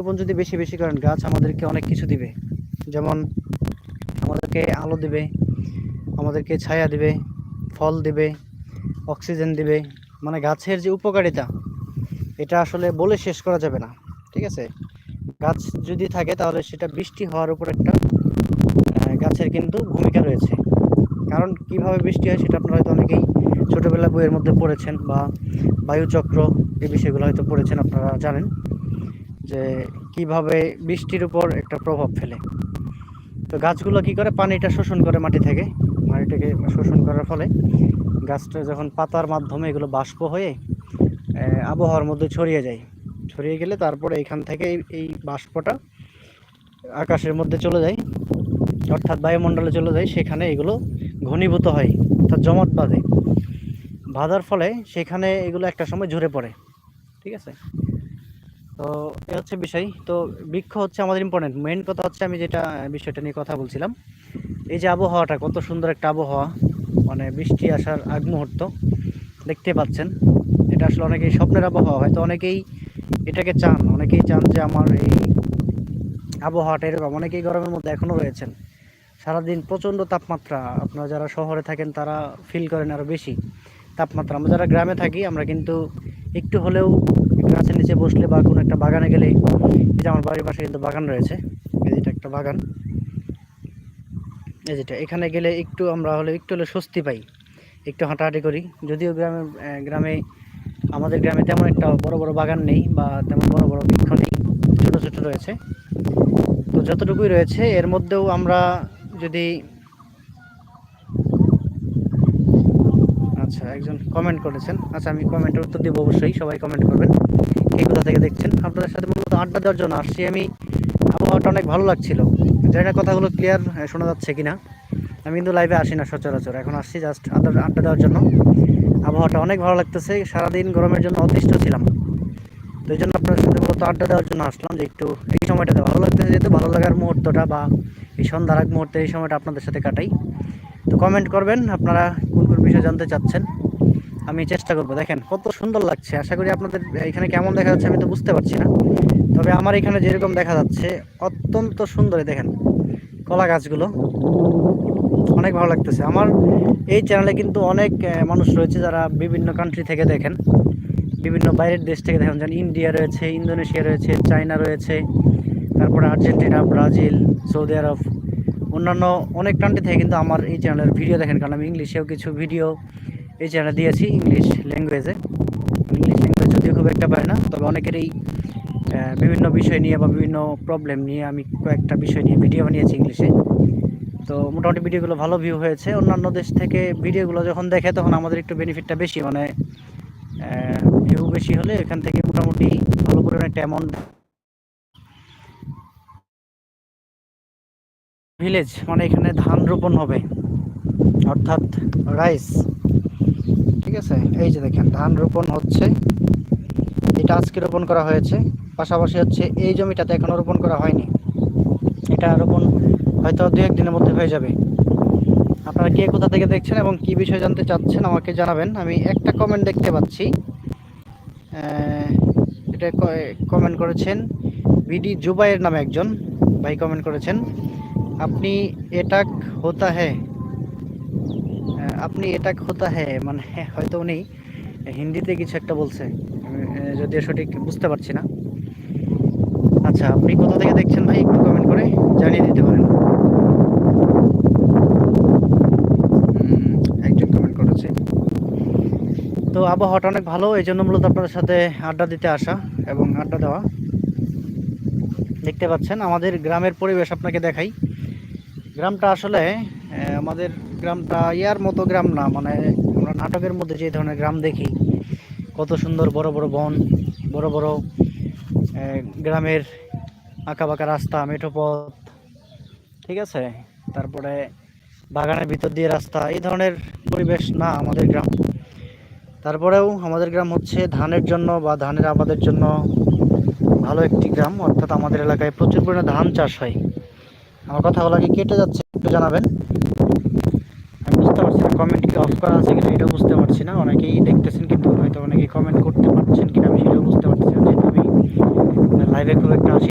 রোপণ যদি বেশি বেশি করেন, গাছ আমাদেরকে অনেক কিছু দিবে। যেমন আমাদেরকে আলো দিবে, আমাদেরকে ছায়া দিবে, ফল দিবে, অক্সিজেন দিবে। মানে গাছের যে উপকারিতা, এটা আসলে বলে শেষ করা যাবে না, ঠিক আছে? গাছ যদি থাকে, তাহলে সেটা বৃষ্টি হওয়ার উপর একটা গাছের কিন্তু ভূমিকা রয়েছে। কারণ কীভাবে বৃষ্টি হয়, সেটা আপনারা হয়তো অনেকেই ছোটোবেলা বইয়ের মধ্যে পড়েছেন বা বায়ুচক্র এই বিষয়গুলো হয়তো পড়েছেন, আপনারা জানেন। যে কীভাবে বৃষ্টির উপর একটা প্রভাব ফেলে। তো গাছগুলো কি করে? পানিটা শোষণ করে মাটি থেকে। মাটিটাকে শোষণ করার ফলে গাছটা যখন পাতার মাধ্যমে এগুলো বাষ্প হয়ে আবহাওয়ার মধ্যে ছড়িয়ে যায়। ছড়িয়ে গেলে তারপরে এখান থেকে এই- বাষ্পটা আকাশের মধ্যে চলে যায়। অর্থাৎ বায়ুমণ্ডলে চলে যায়। সেখানে এগুলো ঘনীভূত হয়। অর্থাৎ জমাট বাঁধে। বাঁধার ফলে সেখানে এগুলো একটা সময় ঝরে পড়ে। ঠিক আছে? তো এ হচ্ছে বিষয়। তো বৃক্ষ হচ্ছে আমাদের ইম্পর্টেন্ট মেন কথা হচ্ছে আমি যেটা, বিষয়টা নিয়ে কথা বলছিলাম। এই যে আবহাওয়াটা, কত সুন্দর একটা আবহাওয়া। মানে বৃষ্টি আসার আগ মুহূর্ত। দেখতে পাচ্ছেন। এটা আসলে অনেকেই স্বপ্নের আবহাওয়া। হয়তো অনেকেই এটাকে চান। অনেকেই চান যে আমার এই আবহাওয়াটা এরকম। অনেকেই গরমের মধ্যে এখনও রয়েছেন। সারাদিন প্রচণ্ড তাপমাত্রা। আপনারা যারা শহরে থাকেন, তারা ফিল করেন আরও বেশি তাপমাত্রা। আমরা যারা গ্রামে থাকি, আমরা কিন্তু একটু হলেও গাছের নিচে বসলে বা কোনো একটা বাগানে গেলে, এই যে আমার বাড়ির পাশে কিন্তু বাগান রয়েছে, এই যেটা একটা বাগান। এই যেটা, এখানে গেলে একটু আমরা হলে একটু হলে স্বস্তি পাই, একটু হাঁটাহাঁটি করি। যদিও গ্রামে গ্রামে, আমাদের গ্রামে তেমন একটা বড় বড় বাগান নেই বা তেমন বড় বড় বৃক্ষ নেই, ছোটো ছোটো রয়েছে। তো যতটুকুই রয়েছে, এর মধ্যেও আমরা যদি আচ্ছা একজন কমেন্ট করেছেন। আচ্ছা আমি কমেন্টের উত্তর দিব অবশ্যই, সবাই কমেন্ট করবেন। কে কোথা থেকে দেখছেন? আপনাদের সাথে মূলত আড্ডা দেওয়ার জন্য আসছি আমি। আবহাওয়াটা অনেক ভালো লাগছিল। জানি না কথাগুলো ক্লিয়ার শোনা যাচ্ছে কিনা? আমি কিন্তু লাইভে আসি না সচরাচর। এখন আসছি জাস্ট আড্ডা আড্ডা দেওয়ার জন্য। আবহাওয়াটা অনেক ভালো লাগতেছে। সারাদিন গরমের জন্য অতিষ্ঠ ছিলাম। তো এই জন্য আপনার সাথে মূলত আড্ডা দেওয়ার জন্য আসলাম যে একটু এই সময়টাতে ভালো লাগতেছে, যেহেতু ভালো লাগার মুহূর্তটা বা এই সন্ধ্যার মুহূর্তে এই সময়টা আপনাদের সাথে কাটাই। তো কমেন্ট করবেন, আপনারা কোন কোন বিষয় জানতে চাচ্ছেন, আমি চেষ্টা করব। দেখেন, কত সুন্দর লাগছে। আশা করি আপনাদের এখানে কেমন দেখা যাচ্ছে আমি তো বুঝতে পারছি না। তবে আমার এখানে যেরকম দেখা যাচ্ছে, অত্যন্ত সুন্দর এই দেখেন কলা গাছগুলো। অনেক ভালো লাগতেছে। আমার এই চ্যানেলে কিন্তু অনেক মানুষ রয়েছে যারা বিভিন্ন কান্ট্রি থেকে দেখেন। বিভিন্ন বাইরের দেশ থেকে দেখেন। যেমন ইন্ডিয়া রয়েছে ইন্দোনেশিয়া রয়েছে চায়না রয়েছে, তারপরে আর্জেন্টিনা ব্রাজিল সৌদি আরব অন্যান্য অনেক কান্ট্রি থেকে কিন্তু আমার এই চ্যানেলের ভিডিও দেখেন, কারণ আমি ইংলিশেও কিছু ভিডিও এই চ্যানেলে দিয়েছি ইংলিশ ল্যাঙ্গুয়েজে ইংলিশ ল্যাঙ্গুয়েজ যদিও খুব একটা পারে না, তবে অনেকেরই বিভিন্ন বিষয় নিয়ে বা বিভিন্ন প্রবলেম নিয়ে আমি কয়েকটা বিষয় নিয়ে ভিডিও বানিয়েছি ইংলিশে তো মোটামুটি ভিডিওগুলো ভালো ভিউ হয়েছে। অন্যান্য দেশ থেকে ভিডিওগুলো যখন দেখে, তখন আমাদের একটু বেনিফিটটা বেশি মানে ভিউ বেশি হলে এখান থেকে মোটামুটি ভালো পরিমাণে একটা অ্যামাউন্ট ভিলেজ মানে এখানে ধান রোপণ হবে। অর্থাৎ রাইস ঠিক আছে? এই যে দেখেন, ধান রোপণ হচ্ছে। এটা আজকে রোপণ করা হয়েছে। পাশাপাশি হচ্ছে এই জমিটাতে এখনও রোপণ করা হয়নি। এটা রোপণ হয়তো দু একদিনের মধ্যে হয়ে যাবে। আপনারা কে কোথা থেকে দেখছেন এবং কি বিষয় জানতে চাচ্ছেন আমাকে জানাবেন। আমি একটা কমেন্ট দেখতে পাচ্ছি। এটা কমেন্ট করেছেন বিডি জুবাইয়ের নামে একজন। ভাই কমেন্ট করেছেন। আপনি এটাক হতা হ্যাঁ আপনি এটাক হতা হ্যাঁ মানে হয়তো উনি হিন্দিতে কিছু একটা বলছে। যদিও সঠিক বুঝতে পারছি না। আচ্ছা আপনি কোথা থেকে দেখছেন ভাই, একটু কমেন্ট করে জানিয়ে দিতে পারেন। একজন কমেন্ট তো আবহাওয়াটা অনেক ভালো, এই জন্য মূলত আপনাদের সাথে আড্ডা দিতে আসা এবং আড্ডা দেওয়া। দেখতে পাচ্ছেন, আমাদের গ্রামের পরিবেশ আপনাকে দেখাই। গ্রামটা আসলে আমাদের গ্রামটা ইয়ার মতো গ্রাম না মানে আমরা নাটকের মধ্যে যে ধরনের গ্রাম দেখি, কত সুন্দর বড় বড় বন, বড় বড় গ্রামের বাঁকা রাস্তা, মেঠো পথ, ঠিক আছে? তারপরে বাগানের ভিতর দিয়ে রাস্তা, এই ধরনের পরিবেশ না আমাদের গ্রাম। তারপরেও আমাদের গ্রাম হচ্ছে ধানের জন্য বা ধানের আবাদের জন্য ভালো একটি গ্রাম, অর্থাৎ আমাদের এলাকায় প্রচুর পরিমাণে ধান চাষ হয়। আমার কথাগুলো কি কেটে যাচ্ছে, একটু জানাবেন। আমি বুঝতে পারছি না কমেন্ট কি অফ করা আছে কিনা এটাও বুঝতে পারছি না। অনেকেই দেখতেছেন কিন্তু হয়তো অনেকেই কমেন্ট করতে পারছেন কিনা আমি সেটাও বুঝতে পারছি না, যেহেতু আমি লাইভে খুব একটা আসি